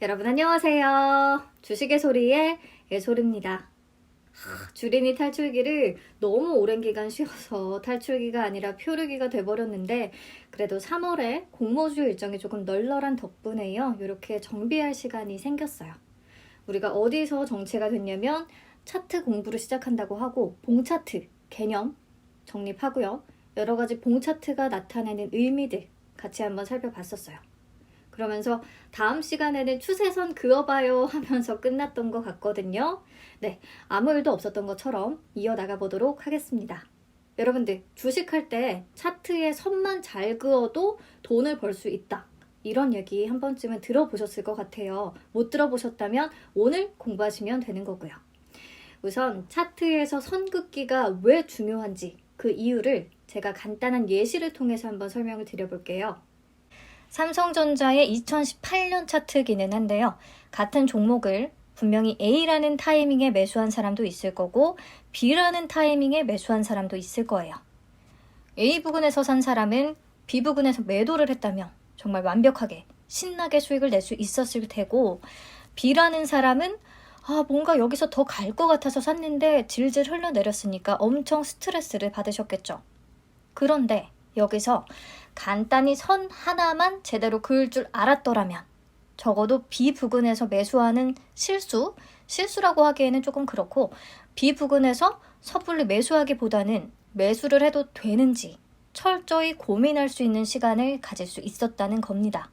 여러분 안녕하세요. 주식의 소리의 예솔입니다. 하, 주린이 탈출기를 너무 오랜 기간 쉬어서 탈출기가 아니라 표류기가 돼버렸는데 그래도 3월에 공모주 일정이 조금 널널한 덕분에요. 이렇게 정비할 시간이 생겼어요. 우리가 어디서 정체가 됐냐면 차트 공부를 시작한다고 하고 봉차트 개념 정립하고요. 여러 가지 봉차트가 나타내는 의미들 같이 한번 살펴봤었어요. 그러면서 다음 시간에는 추세선 그어봐요 하면서 끝났던 것 같거든요. 네, 아무 일도 없었던 것처럼 이어나가 보도록 하겠습니다. 여러분들, 주식할 때 차트에 선만 잘 그어도 돈을 벌 수 있다. 이런 얘기 한 번쯤은 들어보셨을 것 같아요. 못 들어보셨다면 오늘 공부하시면 되는 거고요. 우선 차트에서 선 긋기가 왜 중요한지 그 이유를 제가 간단한 예시를 통해서 한번 설명을 드려볼게요. 삼성전자의 2018년 차트기는 한데요. 같은 종목을 분명히 A라는 타이밍에 매수한 사람도 있을 거고 B라는 타이밍에 매수한 사람도 있을 거예요. A 부근에서 산 사람은 B 부근에서 매도를 했다면 정말 완벽하게 신나게 수익을 낼 수 있었을 테고 B라는 사람은 아, 뭔가 여기서 더 갈 것 같아서 샀는데 질질 흘러내렸으니까 엄청 스트레스를 받으셨겠죠. 그런데 여기서 간단히 선 하나만 제대로 그을 줄 알았더라면 적어도 B 부근에서 매수하는 실수, 실수라고 하기에는 조금 그렇고 B 부근에서 섣불리 매수하기보다는 매수를 해도 되는지 철저히 고민할 수 있는 시간을 가질 수 있었다는 겁니다.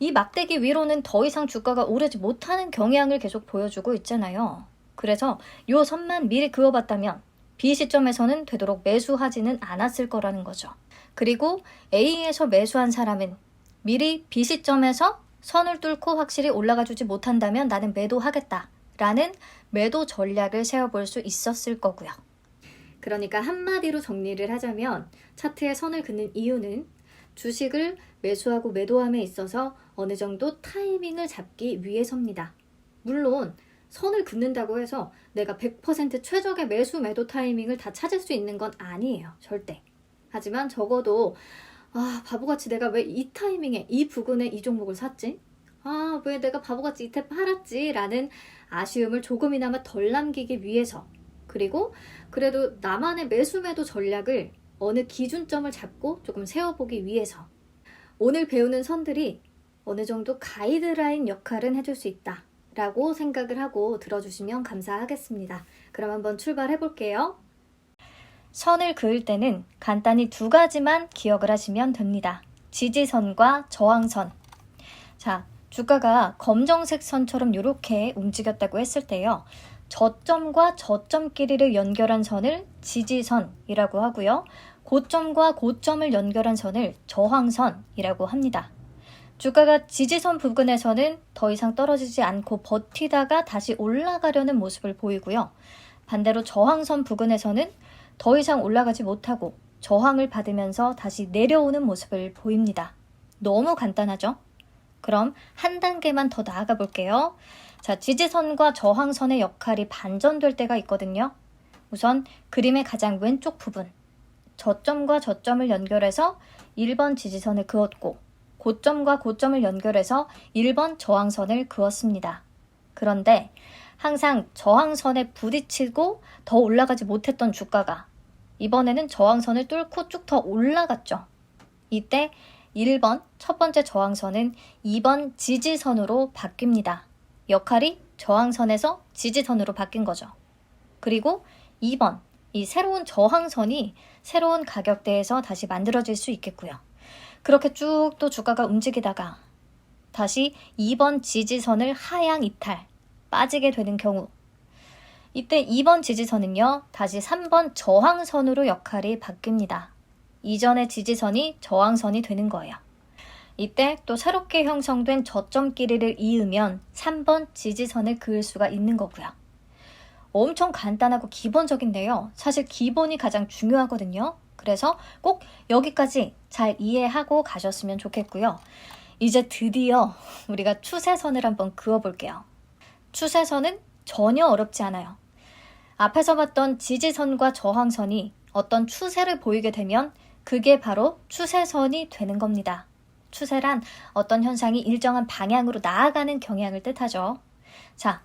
이 막대기 위로는 더 이상 주가가 오르지 못하는 경향을 계속 보여주고 있잖아요. 그래서 요 선만 미리 그어봤다면 B 시점에서는 되도록 매수하지는 않았을 거라는 거죠. 그리고 A에서 매수한 사람은 미리 B 시점에서 선을 뚫고 확실히 올라가 주지 못한다면 나는 매도하겠다. 라는 매도 전략을 세워볼 수 있었을 거고요. 그러니까 한마디로 정리를 하자면 차트에 선을 긋는 이유는 주식을 매수하고 매도함에 있어서 어느 정도 타이밍을 잡기 위해서입니다. 물론 선을 긋는다고 해서 내가 100% 최적의 매수 매도 타이밍을 다 찾을 수 있는 건 아니에요. 절대. 하지만 적어도 아, 바보같이 내가 왜 이 타이밍에 이 부근에 이 종목을 샀지? 아, 왜 내가 바보같이 이때 팔았지? 라는 아쉬움을 조금이나마 덜 남기기 위해서 그리고 그래도 나만의 매수 매도 전략을 어느 기준점을 잡고 조금 세워보기 위해서 오늘 배우는 선들이 어느 정도 가이드라인 역할은 해줄 수 있다. 라고 생각을 하고 들어주시면 감사하겠습니다. 그럼 한번 출발해 볼게요. 선을 그을 때는 간단히 두 가지만 기억을 하시면 됩니다. 지지선과 저항선. 자, 주가가 검정색 선처럼 이렇게 움직였다고 했을 때요. 저점과 저점 길이를 연결한 선을 지지선이라고 하고요. 고점과 고점을 연결한 선을 저항선이라고 합니다. 주가가 지지선 부근에서는 더 이상 떨어지지 않고 버티다가 다시 올라가려는 모습을 보이고요. 반대로 저항선 부근에서는 더 이상 올라가지 못하고 저항을 받으면서 다시 내려오는 모습을 보입니다. 너무 간단하죠? 그럼 한 단계만 더 나아가 볼게요. 자, 지지선과 저항선의 역할이 반전될 때가 있거든요. 우선 그림의 가장 왼쪽 부분. 저점과 저점을 연결해서 1번 지지선을 그었고, 고점과 고점을 연결해서 1번 저항선을 그었습니다. 그런데 항상 저항선에 부딪히고 더 올라가지 못했던 주가가 이번에는 저항선을 뚫고 쭉 더 올라갔죠. 이때 1번 첫 번째 저항선은 2번 지지선으로 바뀝니다. 역할이 저항선에서 지지선으로 바뀐 거죠. 그리고 2번 이 새로운 저항선이 새로운 가격대에서 다시 만들어질 수 있겠고요. 그렇게 쭉 또 주가가 움직이다가 다시 2번 지지선을 하향 이탈, 빠지게 되는 경우 이때 2번 지지선은요, 다시 3번 저항선으로 역할이 바뀝니다. 이전의 지지선이 저항선이 되는 거예요. 이때 또 새롭게 형성된 저점 길이를 이으면 3번 지지선을 그을 수가 있는 거고요. 엄청 간단하고 기본적인데요. 사실 기본이 가장 중요하거든요. 그래서 꼭 여기까지 잘 이해하고 가셨으면 좋겠고요. 이제 드디어 우리가 추세선을 한번 그어볼게요. 추세선은 전혀 어렵지 않아요. 앞에서 봤던 지지선과 저항선이 어떤 추세를 보이게 되면 그게 바로 추세선이 되는 겁니다. 추세란 어떤 현상이 일정한 방향으로 나아가는 경향을 뜻하죠. 자,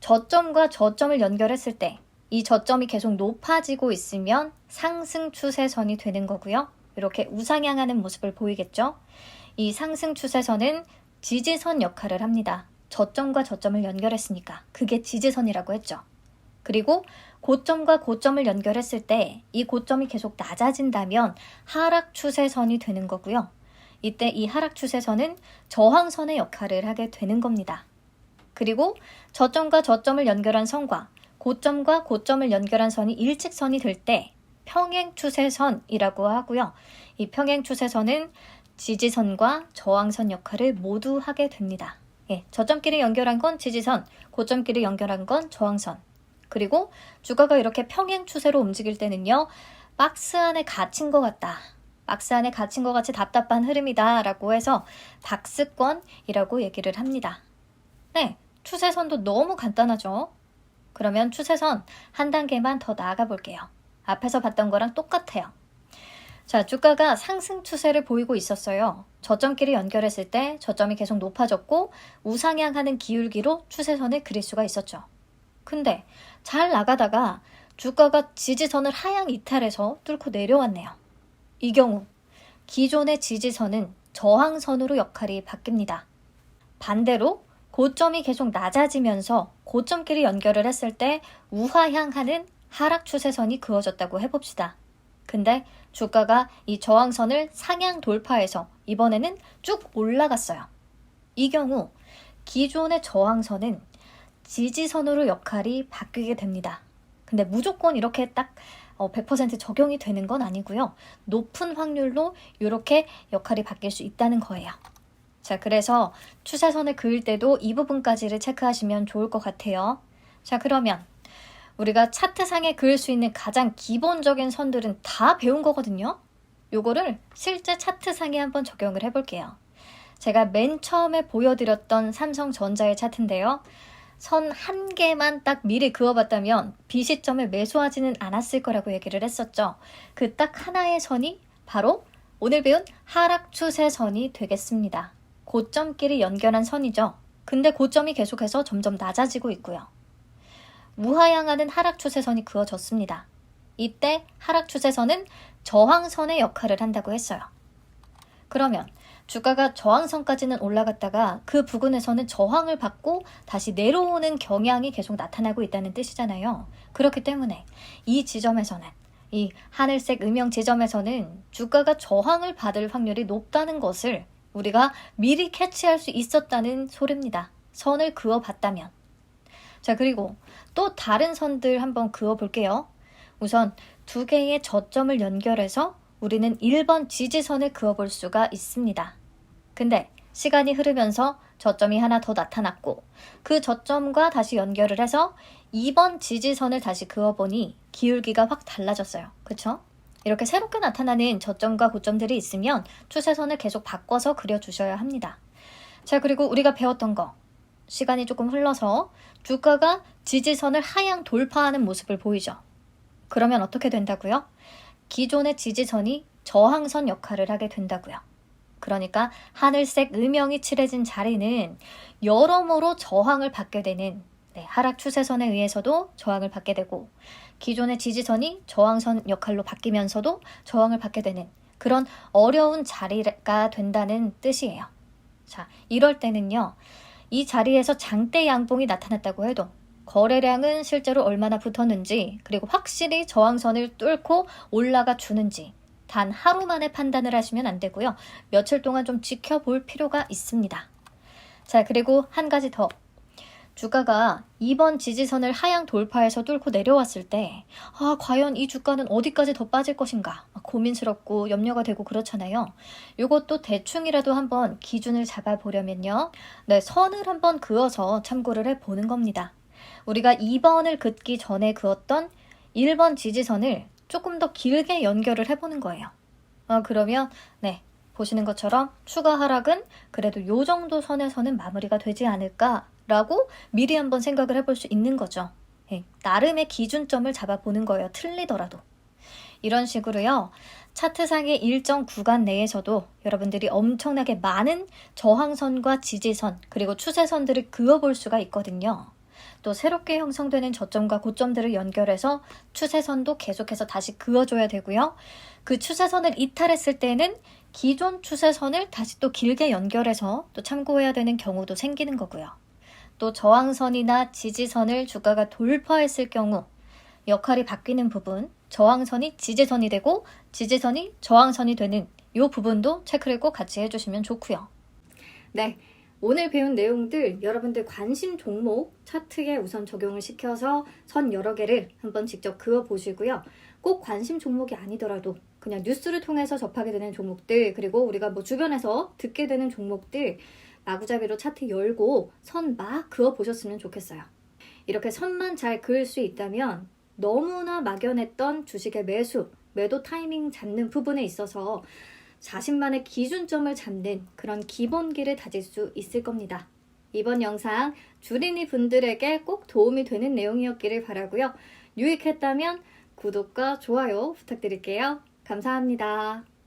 저점과 저점을 연결했을 때 이 저점이 계속 높아지고 있으면 상승 추세선이 되는 거고요. 이렇게 우상향하는 모습을 보이겠죠? 이 상승 추세선은 지지선 역할을 합니다. 저점과 저점을 연결했으니까 그게 지지선이라고 했죠. 그리고 고점과 고점을 연결했을 때 이 고점이 계속 낮아진다면 하락 추세선이 되는 거고요. 이때 이 하락 추세선은 저항선의 역할을 하게 되는 겁니다. 그리고 저점과 저점을 연결한 선과 고점과 고점을 연결한 선이 일직선이 될 때 평행 추세선이라고 하고요. 이 평행 추세선은 지지선과 저항선 역할을 모두 하게 됩니다. 예, 저점끼리 연결한 건 지지선, 고점끼리 연결한 건 저항선. 그리고 주가가 이렇게 평행 추세로 움직일 때는요, 박스 안에 갇힌 것 같다. 박스 안에 갇힌 것 같이 답답한 흐름이다. 라고 해서 박스권이라고 얘기를 합니다. 네, 추세선도 너무 간단하죠? 그러면 추세선 한 단계만 더 나아가 볼게요. 앞에서 봤던 거랑 똑같아요. 자, 주가가 상승 추세를 보이고 있었어요. 저점끼리 연결했을 때 저점이 계속 높아졌고 우상향하는 기울기로 추세선을 그릴 수가 있었죠. 근데 잘 나가다가 주가가 지지선을 하향 이탈해서 뚫고 내려왔네요. 이 경우 기존의 지지선은 저항선으로 역할이 바뀝니다. 반대로 고점이 계속 낮아지면서 고점끼리 연결을 했을 때 우하향하는 하락 추세선이 그어졌다고 해봅시다. 근데 주가가 이 저항선을 상향 돌파해서 이번에는 쭉 올라갔어요. 이 경우 기존의 저항선은 지지선으로 역할이 바뀌게 됩니다. 근데 무조건 이렇게 딱 100% 적용이 되는 건 아니고요. 높은 확률로 이렇게 역할이 바뀔 수 있다는 거예요. 자, 그래서 추세선을 그을 때도 이 부분까지를 체크하시면 좋을 것 같아요. 자, 그러면 우리가 차트상에 그을 수 있는 가장 기본적인 선들은 다 배운 거거든요. 요거를 실제 차트상에 한번 적용을 해볼게요. 제가 맨 처음에 보여드렸던 삼성전자의 차트인데요. 선 한 개만 딱 미리 그어봤다면 비시점을 매수하지는 않았을 거라고 얘기를 했었죠. 그 딱 하나의 선이 바로 오늘 배운 하락 추세 선이 되겠습니다. 고점끼리 연결한 선이죠. 근데 고점이 계속해서 점점 낮아지고 있고요. 우하향하는 하락 추세선이 그어졌습니다. 이때 하락 추세선은 저항선의 역할을 한다고 했어요. 그러면 주가가 저항선까지는 올라갔다가 그 부근에서는 저항을 받고 다시 내려오는 경향이 계속 나타나고 있다는 뜻이잖아요. 그렇기 때문에 이 지점에서는 이 하늘색 음영 지점에서는 주가가 저항을 받을 확률이 높다는 것을 우리가 미리 캐치할 수 있었다는 소리입니다. 선을 그어 봤다면. 자, 그리고 또 다른 선들 한번 그어 볼게요. 우선 두 개의 저점을 연결해서 우리는 1번 지지선을 그어 볼 수가 있습니다. 근데 시간이 흐르면서 저점이 하나 더 나타났고 그 저점과 다시 연결을 해서 2번 지지선을 다시 그어보니 기울기가 확 달라졌어요. 그쵸? 이렇게 새롭게 나타나는 저점과 고점들이 있으면 추세선을 계속 바꿔서 그려주셔야 합니다. 자, 그리고 우리가 배웠던 거. 시간이 조금 흘러서 주가가 지지선을 하향 돌파하는 모습을 보이죠. 그러면 어떻게 된다고요? 기존의 지지선이 저항선 역할을 하게 된다고요. 그러니까 하늘색 음영이 칠해진 자리는 여러모로 저항을 받게 되는 네, 하락 추세선에 의해서도 저항을 받게 되고 기존의 지지선이 저항선 역할로 바뀌면서도 저항을 받게 되는 그런 어려운 자리가 된다는 뜻이에요. 자, 이럴 때는요. 이 자리에서 장대 양봉이 나타났다고 해도 거래량은 실제로 얼마나 붙었는지 그리고 확실히 저항선을 뚫고 올라가 주는지 단 하루 만에 판단을 하시면 안 되고요. 며칠 동안 좀 지켜볼 필요가 있습니다. 자, 그리고 한 가지 더. 주가가 이번 지지선을 하향 돌파해서 뚫고 내려왔을 때, 아, 과연 이 주가는 어디까지 더 빠질 것인가? 고민스럽고 염려가 되고 그렇잖아요. 이것도 대충이라도 한번 기준을 잡아보려면요. 네, 선을 한번 그어서 참고를 해보는 겁니다. 우리가 2번을 긋기 전에 그었던 1번 지지선을 조금 더 길게 연결을 해보는 거예요. 아, 그러면, 네, 보시는 것처럼 추가 하락은 그래도 요 정도 선에서는 마무리가 되지 않을까라고 미리 한번 생각을 해볼 수 있는 거죠. 예, 나름의 기준점을 잡아보는 거예요. 틀리더라도. 이런 식으로요. 차트상의 일정 구간 내에서도 여러분들이 엄청나게 많은 저항선과 지지선 그리고 추세선들을 그어볼 수가 있거든요. 또 새롭게 형성되는 저점과 고점들을 연결해서 추세선도 계속해서 다시 그어줘야 되고요. 그 추세선을 이탈했을 때는 기존 추세선을 다시 또 길게 연결해서 또 참고해야 되는 경우도 생기는 거고요. 또 저항선이나 지지선을 주가가 돌파했을 경우 역할이 바뀌는 부분, 저항선이 지지선이 되고 지지선이 저항선이 되는 이 부분도 체크를 꼭 같이 해주시면 좋고요. 네, 오늘 배운 내용들 여러분들 관심 종목 차트에 우선 적용을 시켜서 선 여러 개를 한번 직접 그어 보시고요. 꼭 관심 종목이 아니더라도 그냥 뉴스를 통해서 접하게 되는 종목들 그리고 우리가 뭐 주변에서 듣게 되는 종목들 마구잡이로 차트 열고 선 막 그어 보셨으면 좋겠어요. 이렇게 선만 잘 그을 수 있다면 너무나 막연했던 주식의 매수, 매도 타이밍 잡는 부분에 있어서 자신만의 기준점을 잡는 그런 기본기를 다질 수 있을 겁니다. 이번 영상 주린이 분들에게 꼭 도움이 되는 내용이었기를 바라고요. 유익했다면 구독과 좋아요 부탁드릴게요. 감사합니다.